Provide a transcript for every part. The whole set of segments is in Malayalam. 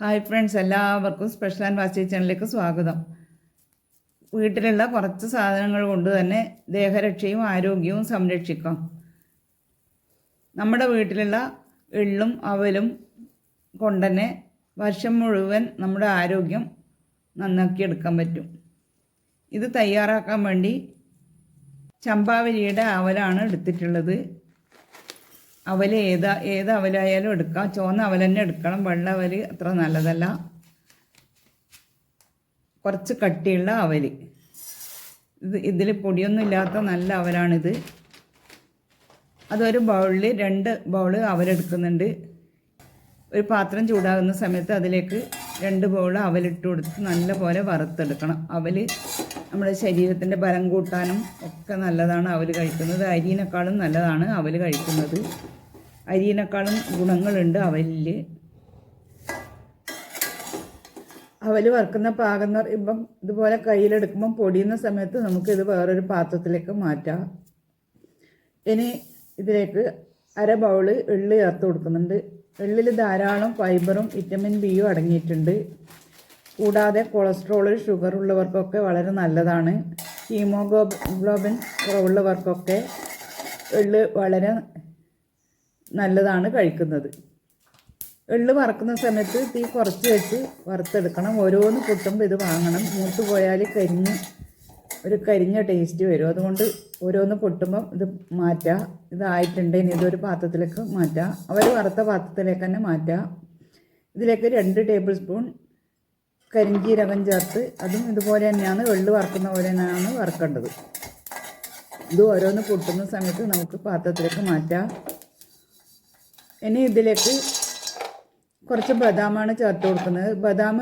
ഹായ് ഫ്രണ്ട്സ് എല്ലാവർക്കും സ്പെഷ്യൽ ആൻഡ് വാസ്റ്റി ചാനലിലേക്ക് സ്വാഗതം. വീട്ടിലുള്ള കുറച്ച് സാധനങ്ങൾ കൊണ്ട് തന്നെ ദേഹരക്ഷയും ആരോഗ്യവും സംരക്ഷിക്കാം. നമ്മുടെ വീട്ടിലുള്ള എള്ളും അവലും കൊണ്ട് തന്നെ വർഷം മുഴുവൻ നമ്മുടെ ആരോഗ്യം നന്നാക്കി എടുക്കാൻ പറ്റും. ഇത് തയ്യാറാക്കാൻ വേണ്ടി ചമ്പാവരിയുടെ അവലാണ് എടുത്തിട്ടുള്ളത്. അവൽ ഏതാ ഏത് അവലായാലും എടുക്കാം. ചുവന്ന അവൽ തന്നെ എടുക്കണം. വെള്ള അവൽ അത്ര നല്ലതല്ല. കുറച്ച് കട്ടിയുള്ള അവൽ ഇത് ഇതിൽ പൊടിയൊന്നും ഇല്ലാത്ത നല്ല അവലാണിത്. അതൊരു ബൗളിൽ രണ്ട് ബൗൾ അവലെടുക്കുന്നുണ്ട്. ഒരു പാത്രം ചൂടാകുന്ന സമയത്ത് അതിലേക്ക് രണ്ട് ബൗൾ അവലിട്ട് കൊടുത്ത് നല്ല പോലെ വറുത്തെടുക്കണം. അവൽ നമ്മുടെ ശരീരത്തിന്റെ ബലം കൂട്ടാനും ഒക്കെ നല്ലതാണ് അവൽ കഴിക്കുന്നത്. അരിയിനേക്കാളും നല്ലതാണ് അവൽ കഴിക്കുന്നത്. അരിയിനേക്കാളും ഗുണങ്ങളുണ്ട് അവലിൽ അവൽ വറുക്കുന്ന പാകം പറയുമ്പം ഇതുപോലെ കയ്യിലെടുക്കുമ്പം പൊടിയുന്ന സമയത്ത് നമുക്കിത് വേറൊരു പാത്രത്തിലേക്ക് മാറ്റാം. ഇനി ഇതിലേക്ക് അര ബൗൾ എള്ള് ചേർത്ത് കൊടുക്കുന്നുണ്ട്. എള്ളിൽ ധാരാളം ഫൈബറും വിറ്റമിൻ ബിയും അടങ്ങിയിട്ടുണ്ട്. കൂടാതെ കൊളസ്ട്രോൾ ഷുഗർ ഉള്ളവർക്കൊക്കെ വളരെ നല്ലതാണ്. ഹീമോഗ്ലോബിൻ കുറവുള്ളവർക്കൊക്കെ എള്ള് വളരെ നല്ലതാണ് കഴിക്കുന്നത്. എള്ള് വറക്കുന്ന സമയത്ത് തീ കുറച്ച് വെച്ച് വറുത്തെടുക്കണം. ഓരോന്ന് പൊട്ടുമ്പോൾ ഇത് വാങ്ങണം. മൂത്ത് പോയാൽ കരിഞ്ഞ് ഒരു കരിഞ്ഞ ടേസ്റ്റ് വരും. അതുകൊണ്ട് ഓരോന്ന് പൊട്ടുമ്പം ഇത് മാറ്റാം. ഇതായിട്ടുണ്ട്. ഇനി ഇതൊരു പാത്രത്തിലേക്ക് മാറ്റാം. അവർ വറുത്ത പാത്രത്തിലേക്ക് തന്നെ മാറ്റാം. ഇതിലേക്ക് രണ്ട് ടേബിൾ സ്പൂൺ കരിഞ്ചീരകം ചേർത്ത് അതും ഇതുപോലെ തന്നെയാണ് വെള്ളി വറക്കുന്ന പോലെ തന്നെയാണ് വറക്കേണ്ടത്. ഇത് ഓരോന്ന് പൊട്ടുന്ന സമയത്ത് നമുക്ക് പാത്രത്തിലേക്ക് മാറ്റാം. ഇനി ഇതിലേക്ക് കുറച്ച് ബദാമാണ് ചേർത്ത് കൊടുക്കുന്നത്. ബദാം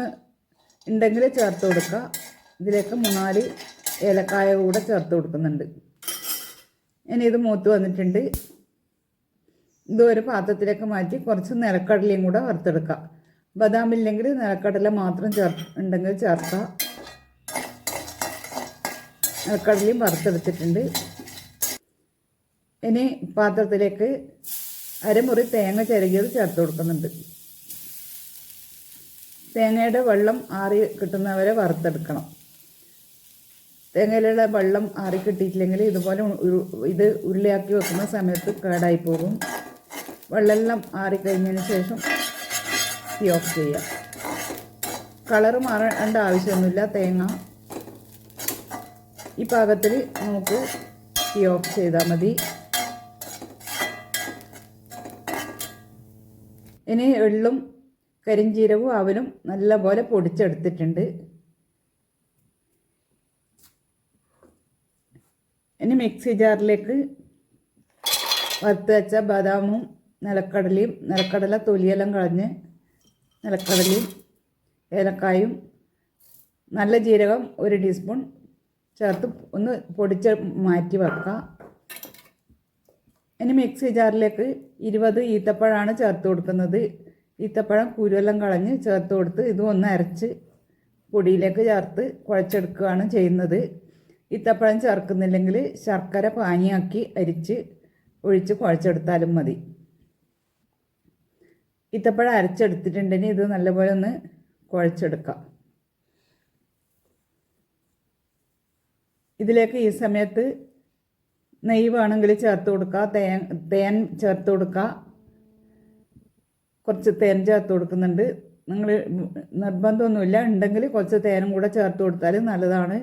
ഉണ്ടെങ്കിൽ ചേർത്ത് കൊടുക്കുക. ഇതിലേക്ക് മൂന്നാൽ ഏലക്കായ കൂടെ ചേർത്ത് കൊടുക്കുന്നുണ്ട്. ഇനി ഇത് മൂത്ത് വന്നിട്ടുണ്ട്. ഇത് ഒരു പാത്രത്തിലേക്ക് മാറ്റി കുറച്ച് നിലക്കടലയും കൂടെ വറുത്തെടുക്കുക. ബദാം ഇല്ലെങ്കിൽ നിലക്കടല മാത്രം ചേർ ഉണ്ടെങ്കിൽ ചേർക്കാം നിലക്കടലയും വറുത്തെടുത്തിട്ടുണ്ട്. ഇനി പാത്രത്തിലേക്ക് അരമുറി തേങ്ങ ചിരകിയത് ചേർത്ത് കൊടുക്കുന്നുണ്ട്. തേങ്ങയുടെ വെള്ളം ആറി കിട്ടുന്നവരെ വറുത്തെടുക്കണം. തേങ്ങയിലുള്ള വെള്ളം ആറി കിട്ടിയിട്ടില്ലെങ്കിൽ ഇതുപോലെ ഇത് ഉരുളിയാക്കി വെക്കുന്ന സമയത്ത് കേടായി പോകും. വെള്ളമെല്ലാം ആറിക്കഴിഞ്ഞതിന് ശേഷം തീ ഓഫ് ചെയ്യുക കളറ് മാറേണ്ട ആവശ്യമൊന്നുമില്ല. തേങ്ങ ഈ പാകത്തിൽ നമുക്ക് തീ ഓഫ് ചെയ്താൽ മതി. ഇനി എള്ളും കരിഞ്ചീരകവും അവലും നല്ലപോലെ പൊടിച്ചെടുത്തിട്ടുണ്ട്. ഇനി മിക്സി ജാറിലേക്ക് വറുത്ത് വെച്ച ബദാമും നിലക്കടലയും നിലക്കടല തൊലിയെല്ലാം കളഞ്ഞ് നിലക്കടലയും ഏലക്കായും നല്ല ജീരകം ഒരു ടീസ്പൂൺ ചേർത്ത് ഒന്ന് പൊടിച്ച് മാറ്റി വെക്കുക. ഇനി മിക്സി ജാറിലേക്ക് ഇരുപത് ഈത്തപ്പഴമാണ് ചേർത്ത് കൊടുക്കുന്നത്. ഈത്തപ്പഴം കുരുവെല്ലാം കളഞ്ഞ് ചേർത്ത് കൊടുത്ത് ഇതും ഒന്ന് അരച്ച് പൊടിയിലേക്ക് ചേർത്ത് കുഴച്ചെടുക്കുകയാണ് ചെയ്യുന്നത്. ഈത്തപ്പഴം ചേർക്കുന്നില്ലെങ്കിൽ ശർക്കര പാനിയാക്കി അരിച്ച് ഒഴിച്ച് കുഴച്ചെടുത്താലും മതി. ഈത്തപ്പഴം അരച്ചെടുത്തിട്ടുണ്ടെങ്കിൽ ഇത് നല്ലപോലെ ഒന്ന് കുഴച്ചെടുക്കാം. ഇതിലേക്ക് ഈ സമയത്ത് നെയ്യ് വേണമെങ്കിൽ ചേർത്ത് കൊടുക്കുക തേൻ തേൻ ചേർത്ത് കൊടുക്കുക കുറച്ച് തേൻ ചേർത്ത് കൊടുക്കുന്നുണ്ട്. നിങ്ങൾ നിർബന്ധമൊന്നുമില്ല. ഉണ്ടെങ്കിൽ കുറച്ച് തേനും കൂടെ ചേർത്ത് കൊടുത്താൽ നല്ലതാണ്.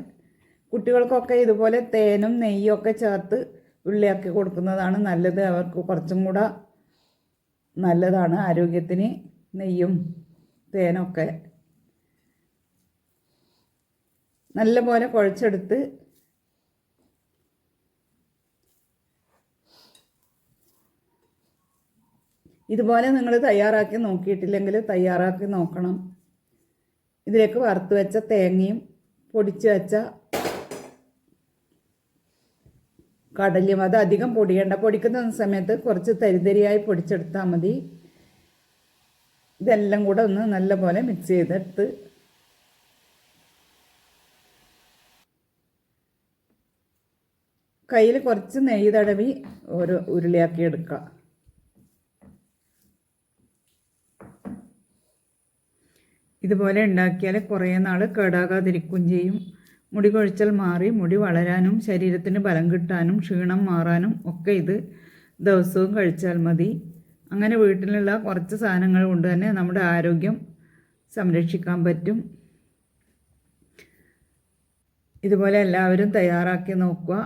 കുട്ടികൾക്കൊക്കെ ഇതുപോലെ തേനും നെയ്യും ഒക്കെ ചേർത്ത് ഉള്ളിയാക്കി കൊടുക്കുന്നതാണ് നല്ലത്. അവർക്ക് കുറച്ചും കൂടെ നല്ലതാണ്. ആരോഗ്യത്തിന് നെയ്യും തേനൊക്കെ നല്ലപോലെ കുഴച്ചെടുത്ത് ഇതുപോലെ നിങ്ങൾ തയ്യാറാക്കി നോക്കിയിട്ടില്ലെങ്കിൽ തയ്യാറാക്കി നോക്കണം. ഇതിലേക്ക് വറുത്ത് വെച്ച തേങ്ങയും പൊടിച്ച് വെച്ച കടലും അത് അധികം പൊടിയേണ്ട. പൊടിക്കുന്ന സമയത്ത് കുറച്ച് തരിതരിയായി പൊടിച്ചെടുത്താൽ മതി. ഇതെല്ലാം കൂടെ ഒന്ന് നല്ലപോലെ മിക്സ് ചെയ്തെടുത്ത് കയ്യിൽ കുറച്ച് നെയ്യ് തടവി ഒരു ഉരുളിയാക്കി എടുക്കുക. ഇതുപോലെ ഉണ്ടാക്കിയാൽ കുറേ നാൾ കേടാകാതിരിക്കുകയും ചെയ്യും. മുടി കൊഴിച്ചൽ മാറി മുടി വളരാനും ശരീരത്തിന് ബലം കിട്ടാനും ക്ഷീണം മാറാനും ഒക്കെ ഇത് ദിവസവും കഴിച്ചാൽ മതി. അങ്ങനെ വീട്ടിലുള്ള കുറച്ച് സാധനങ്ങൾ കൊണ്ട് തന്നെ നമ്മുടെ ആരോഗ്യം സംരക്ഷിക്കാൻ പറ്റും. ഇതുപോലെ എല്ലാവരും തയ്യാറാക്കി നോക്കുക.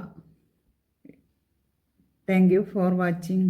Thank you for watching